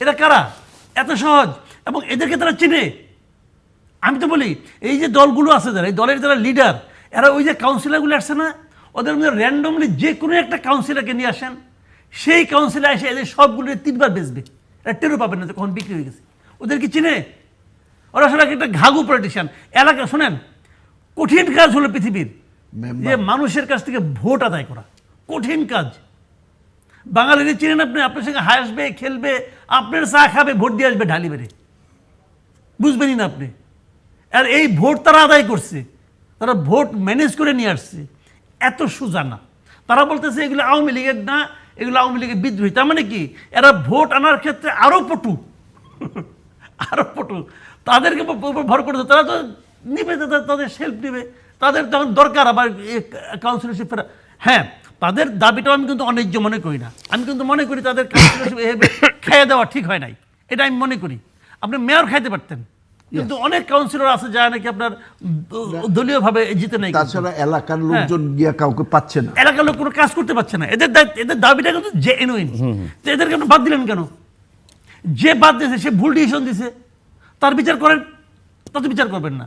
এরা কারা? এত সহজ। এবং এদেরকে তারা চিনে। আমি তো বলি এই যে দলগুলো আছে যারা এই দলের যারা লিডার এরা ওই যে কাউন্সিলরগুলো আসছে না ওদের মধ্যে র্যান্ডমলি যে কোনো একটা কাউন্সিলরকে নিয়ে আসেন সেই কাউন্সিলর এসে এদের সবগুলো তিনবার বেচবে। এরা টেরও পাবেন না যে কখন বিক্রি হয়ে গেছে। ওদের কি চিনে? ওরা আসলে একটা ঘাগু পলিটিশিয়ান এলাকা শোনেন কঠিন কাজ হলো পৃথিবীর। যে মানুষের কাছ থেকে ভোট আদায় করা। কঠিন কাজ। বাঙালিদের চিনেন আপনি? আপনার সঙ্গে হাসবে, খেলবে, আপনার চা খাবে, ভোট দিয়ে আসবে ঢালি বেড়ে বুঝবেনই না আপনি। আর এই ভোট তারা আদায় করছে, তারা ভোট ম্যানেজ করে নিয়ে আসছে, এত সোজা না তারা বলতেছে, এগুলো আওয়ামী লীগের না, এগুলো আওয়ামী লীগের বিদ্রোহী। তার মানে কি? এরা ভোট আনার ক্ষেত্রে আরও পটু। আরও পটু। তাদেরকে ভর করে তারা তো নিবে, তাদের সেলফ নেবে। তাদের তখন দরকার, আবার কাউন্সিলরশিপ ফেরা হ্যাঁ তাদের দাবিটাও আমি কিন্তু অন্যায্য মনে করি না। আমি কিন্তু মনে করি তাদের খাইয়ে দেওয়া ঠিক হয় নাই। এটা আমি মনে করি। আপনি মেয়র খাইতে পারতেন। কিন্তু অনেক কাউন্সিলর আছে যারা নাকি আপনার দলীয়ভাবে জিতে নাই তাছাড়া এলাকার লোকজন গিয়া কাউকে পাচ্ছে না। এলাকার লোক কোনো কাজ করতে পারছে না। এদের এদের দাবিটা কিন্তু জেনুইন তো এদেরকে আপনি বাদ দিলেন কেন? যে বাদ দিয়েছে সে ভুল ডিসিশন দিছে। তার বিচার করেন তা তো বিচার করবেন না।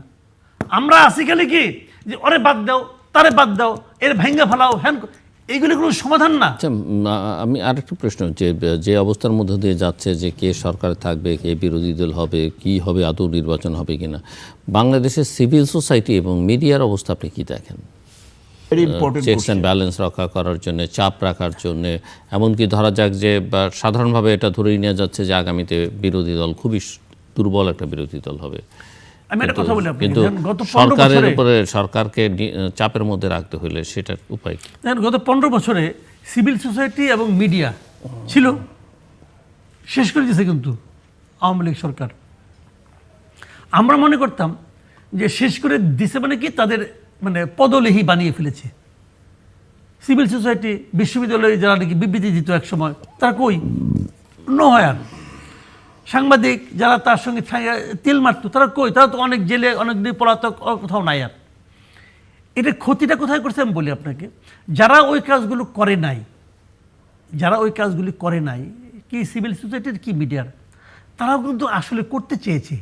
আমরা আসি খালি কি? যে ওরে বাদ দাও তারে বাদ দাও এর ভেঙ্গা ফেলাও হ্যান এইগুলো কোনো সমাধান না। আচ্ছা উম, আ- আমি প্রশ্ন যে যে অবস্থার মধ্যে দিয়ে যাচ্ছে যে কে সরকার থাকবে কে বিরোধী দল হবে কি হবে আদৌ নির্বাচন হবে কিনা বাংলাদেশের সিভিল সোসাইটি এবং মিডিয়ার অবস্থা আপনি কি দেখেন? চেকস অ্যান্ড ব্যালেন্স রক্ষা করার জন্য চাপ রাখার জন্য এমনকি ধরা যাক যে বা সাধারণভাবে এটা ধরেই নেওয়া যাচ্ছে যে আগামীতে বিরোধী দল খুবই দুর্বল একটা বিরোধী দল হবে। আমি একটা কথা বলি গত সরকারের উপরে সরকারকে চাপের মধ্যে রাখতে হলে সেটার উপায় কি? গত পনেরো বছরে সিভিল সোসাইটি এবং মিডিয়া ছিল। শেষ করে দিয়েছে কিন্তু আওয়ামী লীগ সরকার। আমরা মনে করতাম যে শেষ করে দিছে মানে কি? তাদের মানে পদলেহি বানিয়ে ফেলেছে। সিভিল সোসাইটি বিশ্ববিদ্যালয়ে যারা নাকি বিবৃতি দিত এক সময় তারা কই? নয় আর সাংবাদিক যারা তার সঙ্গে তেল মারতো, তারা কই? তারা তো অনেক জেলে, অনেক দিন পলাতক কোথাও নাই আর। এটা ক্ষতিটা কোথায় করছে আমি বলি আপনাকে? যারা ওই কাজগুলো করে নাই, যারা ওই কাজগুলি করে নাই, কি সিভিল সোসাইটির, কি মিডিয়ার, তারাও কিন্তু আসলে করতে চেয়েছে।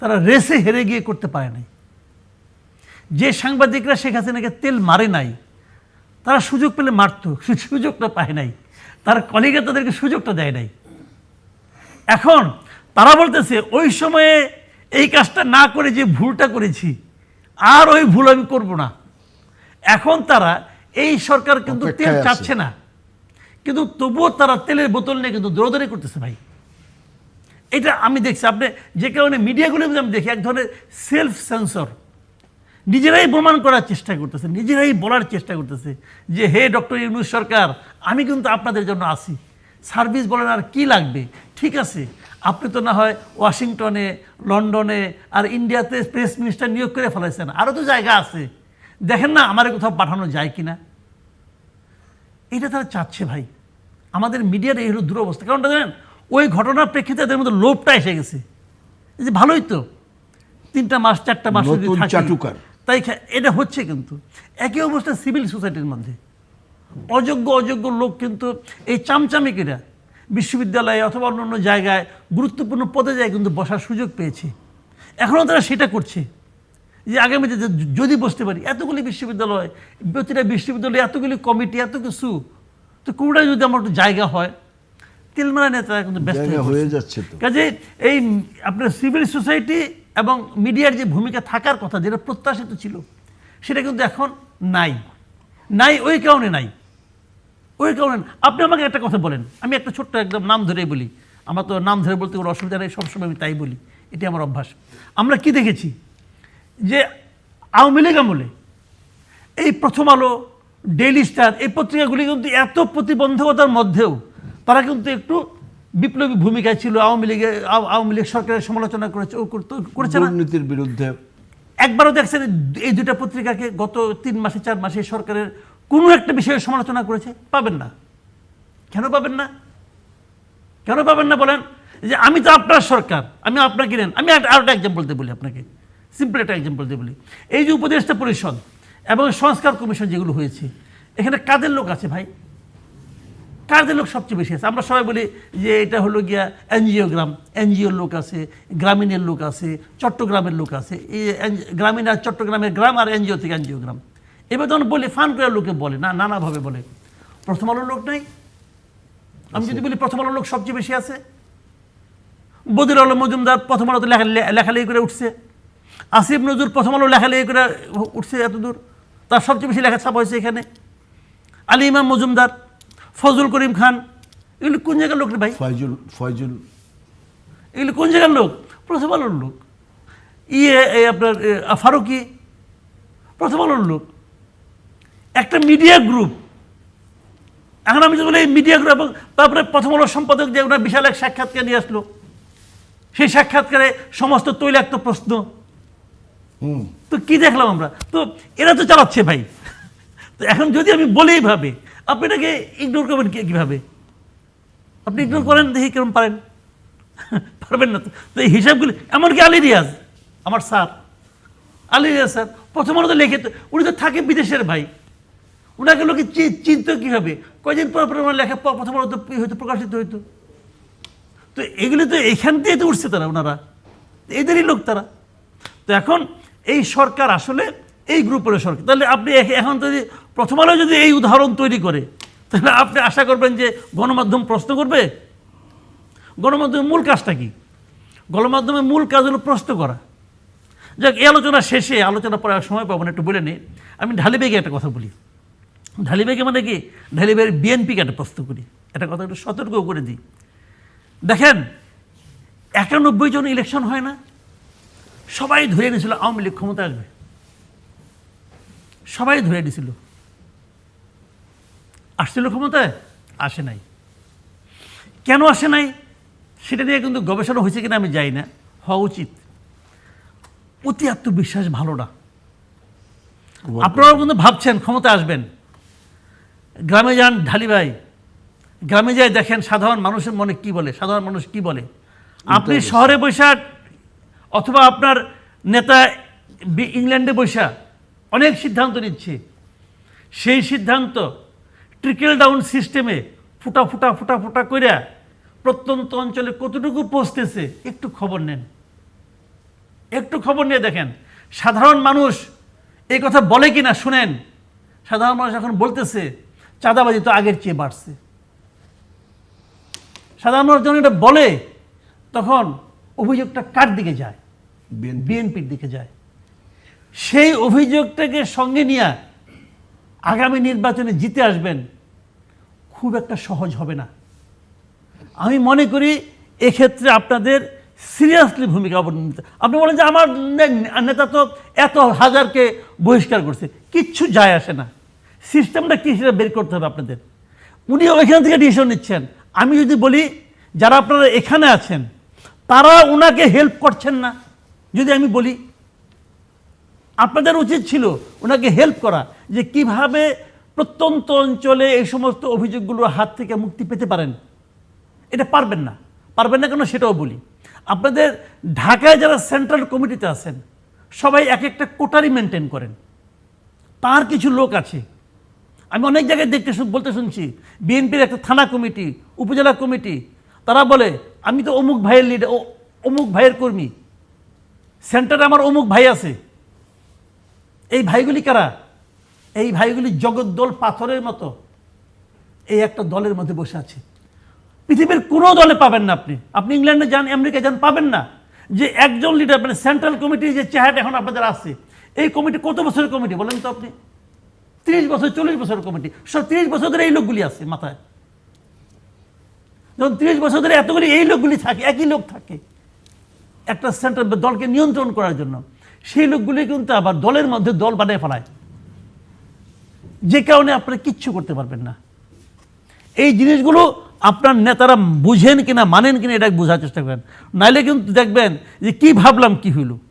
তারা রেসে হেরে গিয়ে করতে পারে নাই। যে সাংবাদিকরা শেখ হাসিনাকে তেল মারে নাই, তারা সুযোগ পেলে মারতো সুযোগটা পায় নাই। তার কলিগা তাদেরকে সুযোগটা দেয় নাই। এখন তারা বলতেছে ওই সময়ে এই কাজটা না করে যে ভুলটা করেছি আর ওই ভুল আমি করব না। এখন তারা এই সরকার কিন্তু তেল চাচ্ছে না। কিন্তু তবুও তারা তেলের বোতল নিয়ে কিন্তু দৌড়দৌড়ি করতেছে ভাই। এটা আমি দেখছি। আপনি যে কারণে মিডিয়াগুলো আমি দেখি এক ধরনের সেলফ সেন্সর নিজেরাই প্রমাণ করার চেষ্টা করতেছে নিজেরাই বলার চেষ্টা করতেছে যে হে ডক্টর ইউনুস সরকার আমি কিন্তু আপনাদের জন্য আসি সার্ভিস বলেন আর কি লাগবে? ঠিক আছে আপনি তো না হয় ওয়াশিংটনে লন্ডনে আর ইন্ডিয়াতে প্রেস মিনিস্টার নিয়োগ করে ফেলাইছেন। আরও তো জায়গা আছে। দেখেন না আমার কোথাও পাঠানো যায় কিনা। এটা তারা চাচ্ছে ভাই। আমাদের মিডিয়ার এই হলো দুরবস্থা। কারণটা জানেন ওই ঘটনার প্রেক্ষিতে এদের মধ্যে লোভটা এসে গেছে। এই যে ভালোই তো। তিনটা মাস চারটা মাস চাটুকার। তাই এটা হচ্ছে কিন্তু। একই অবস্থা সিভিল সোসাইটির মধ্যে। অযোগ্য অযোগ্য লোক কিন্তু এই চামচামিকেরা। বিশ্ববিদ্যালয়ে অথবা অন্য অন্য জায়গায় গুরুত্বপূর্ণ পদে যায় কিন্তু বসার সুযোগ পেয়েছে। এখনও তারা সেটা করছে। যে আগামীতে যদি বসতে পারি এতগুলি বিশ্ববিদ্যালয় প্রতিটা বিশ্ববিদ্যালয়ে এতগুলি কমিটি এত কিছু তো কোনটায় যদি আমার একটু জায়গা হয় তেলমারা নেতারা কিন্তু ব্যস্ত হয়ে হয়ে যাচ্ছে কাজে এই আপনার সিভিল সোসাইটি এবং মিডিয়ার যে ভূমিকা থাকার কথা যেটা প্রত্যাশিত ছিল সেটা কিন্তু এখন নাই। নাই ওই কারণে নাই। ওই কারণে আপনি আমাকে একটা কথা বলেন। আমি একটা ছোট্ট একদম নাম ধরেই বলি। আমার তো নাম ধরে বলতে কোনো অসুবিধা নেই সবসময় আমি তাই বলি। এটি আমার অভ্যাস। আমরা কি দেখেছি? যে আওয়ামী লীগ আমলে এই প্রথম আলো ডেইলি স্টার এই পত্রিকাগুলি কিন্তু এত প্রতিবন্ধকতার মধ্যেও তারা কিন্তু একটু বিপ্লবী ভূমিকায় ছিল। আওয়ামী লীগের আওয়ামী লীগ সরকারের সমালোচনা করেছে ও করতে- করেছে দুর্নীতির বিরুদ্ধে। একবারও দেখছেন এই দুইটা পত্রিকাকে গত তিন মাসে চার মাসে সরকারের কোনো একটা বিষয়ে সমালোচনা করেছে, পাবেন না। কেন পাবেন না? কেন পাবেন না বলেন? যে আমি তো আপনার সরকার, আমি আপনাকে নেন। আমি একটা- আরও একটা এক্সাম্পল দিয়ে বলি আপনাকে। সিম্পল একটা এক্সাম্পল দিয়ে বলি। এই যে উপদেষ্টা পরিষদ এবং সংস্কার কমিশন যেগুলো হয়েছে, এখানে কাদের লোক আছে ভাই? কাদের লোক সবচেয়ে বেশি আছে? আমরা সবাই বলি যে এটা হলো গিয়া এনজিও গ্রাম। এনজিওর লোক আছে, গ্রামীণের লোক আছে, চট্টগ্রামের লোক আছে। এই গ্রামীণ আর চট্টগ্রামের গ্রাম আর এনজিও থেকে এনজিও গ্রাম। এবার যখন বলি ফান করে লোকে বলে না নানাভাবে বলে। প্রথম আলোর লোক নাই। আমি যদি বলি প্রথম আলোর লোক সবচেয়ে বেশি আছে। বদির আলম মজুমদার প্রথম আলোতে লেখালেখি করে উঠছে। আসিফ নজরুল প্রথম আলো লেখালেখি করে উঠছে এত দূর তার সবচেয়ে বেশি লেখা ছাপা হয়েছে এখানে। আলী ইমাম মজুমদার ফজল করিম খান এগুলো কোন জায়গার লোক রে ভাই? ফয়জুল ফয়জুল। এগুলো কোন জায়গার লোক? প্রথম আলোর লোক। ইয়ে আপনার ফারুকি। প্রথম আলোর লোক। একটা মিডিয়া গ্রুপ এখন আমি যদি বলি এই মিডিয়া গ্রুপ এবং তারপরে প্রথম আলোর সম্পাদক যে ওনার বিশাল এক সাক্ষাৎকার নিয়ে আসলো। সেই সাক্ষাৎকারে সমস্ত তৈলাক্ত প্রশ্ন। হুম। তো কি দেখলাম আমরা? তো এরা তো চালাচ্ছে ভাই। তো এখন যদি আমি বলি এইভাবে আপনি এটাকে ইগনোর করবেন কি- কীভাবে? আপনি ইগনোর করেন দেখি কেমন পারেন। পারবেন না তো। তো এই হিসাবগুলি এমনকি আলী রিয়াজ আমার স্যার। আলী রিয়াজ স্যার প্রথম আলোতে লিখে তো উনি তো থাকে বিদেশের ভাই। ওনাকে লোকে চিনতো কীভাবে? কয়দিন পর পর ওনার লেখা প্রথম হয়তো প্রকাশিত হইতো। তো এগুলি তো এখান থেকে তো উঠছে তারা, ওনারা। এদেরই লোক তারা। তো এখন এই সরকার আসলে এই গ্রুপের সরকার। তাহলে আপনি এখন যদি প্রথম আলো যদি এই উদাহরণ তৈরি করে, তাহলে আপনি আশা করবেন যে গণমাধ্যম প্রশ্ন করবে? গণমাধ্যমের মূল কাজটা কি? গণমাধ্যমের মূল কাজ হলো প্রশ্ন করা। যাক, এই আলোচনা শেষে, আলোচনা পরে সময় পাবো না, একটু বলে নিই। আমি ঢালিবেগে একটা কথা বলি। ঢালিবেগে মানে কি? ঢালিবেগের বিএনপিকে একটা প্রশ্ন করি। একটা কথা একটু সতর্ক করে দিই। দেখেন একানব্বই জন ইলেকশন হয় না সবাই ধরে নিয়েছিল আওয়ামী লীগ ক্ষমতা আসবে। সবাই ধরে নিয়েছিল। আসছিল ক্ষমতায়? আসে নাই। কেন আসে নাই? সেটা নিয়ে কিন্তু গবেষণা হয়েছে কিনা আমি যাই না। হওয়া উচিত। অতি আত্মবিশ্বাস ভালো না। আপনারাও কিন্তু ভাবছেন ক্ষমতা আসবেন। গ্রামে যান ঢালি ভাই। গ্রামে যায় দেখেন সাধারণ মানুষের মনে কি বলে সাধারণ মানুষ কি বলে? আপনি শহরে বৈশা অথবা আপনার নেতা ইংল্যান্ডে বৈশা অনেক সিদ্ধান্ত নিচ্ছে। সেই সিদ্ধান্ত ট্রিকেল ডাউন সিস্টেমে ফুটা ফুটা ফুটা ফুটা কইরা প্রত্যন্ত অঞ্চলে কতটুকু পৌঁছতেছে একটু খবর নেন। একটু খবর নিয়ে দেখেন সাধারণ মানুষ এই কথা বলে কি না শুনেন। সাধারণ মানুষ এখন বলতেছে চাঁদাবাজি তো আগের চেয়ে বাড়ছে। সাধারণ মানুষ যখন এটা বলে তখন অভিযোগটা কার দিকে যায়? বিএনপির দিকে যায়। সেই অভিযোগটাকে সঙ্গে নিয়ে আগামী নির্বাচনে জিতে আসবেন খুব একটা সহজ হবে না। আমি মনে করি এক্ষেত্রে আপনাদের সিরিয়াসলি ভূমিকা অবলম্বন আপনি বলেন যে আমার নেতা তো এত হাজারকে বহিষ্কার করছে কিচ্ছু যায় আসে না। সিস্টেমটা কী সেটা বের করতে হবে আপনাদের। উনি ওইখান থেকে ডিসিশন নিচ্ছেন। আমি যদি বলি, যারা আপনারা এখানে আছেন, তারা ওনাকে হেল্প করছেন না। যদি আমি বলি, আপনাদের উচিত ছিল ওনাকে হেল্প করা যে কীভাবে প্রত্যন্ত অঞ্চলে এই সমস্ত অভিযোগগুলোর হাত থেকে মুক্তি পেতে পারেন। এটা পারবেন না। পারবেন না কেন সেটাও বলি। আপনাদের ঢাকায় যারা সেন্ট্রাল কমিটিতে আছেন, সবাই এক একটা কোটারি মেনটেন করেন। তার কিছু লোক আছে আমি অনেক জায়গায় দেখতে বলতে শুনছি, বিএনপির একটা থানা কমিটি, উপজেলা কমিটি, তারা বলে, আমি তো অমুক ভাইয়ের লিডার অমুক ভাইয়ের কর্মী। সেন্টারে আমার অমুক ভাই আছে। এই ভাইগুলি কারা? এই ভাইগুলি জগদ্দল পাথরের মতো। এই একটা দলের মধ্যে বসে আছে। পৃথিবীর কোনো দলে পাবেন না আপনি। আপনি ইংল্যান্ডে যান আমেরিকা যান, পাবেন না। যে একজন লিডার মানে সেন্ট্রাল কমিটির যে চেহারাটা এখন আপনাদের আছে, এই কমিটি কত বছরের কমিটি বলেন তো আপনি? তিরিশ বছর, চল্লিশ বছর কমিটি। সব তিরিশ বছর ধরে এই লোকগুলি আছে মাথায়। যখন তিরিশ বছর ধরে এতগুলি এই লোকগুলি থাকে, একই লোক থাকে, একটা সেন্ট্রাল দলকে নিয়ন্ত্রণ করার জন্য, সেই লোকগুলি কিন্তু আবার দলের মধ্যে দল বানিয়ে ফেলায়। যে কারণে আপনারা কিচ্ছু করতে পারবেন না। এই জিনিসগুলো আপনার নেতারা বুঝেন কিনা, মানেন কিনা, এটা বোঝার চেষ্টা করেন। নাইলে কিন্তু দেখবেন যে কি ভাবলাম, কি হইল।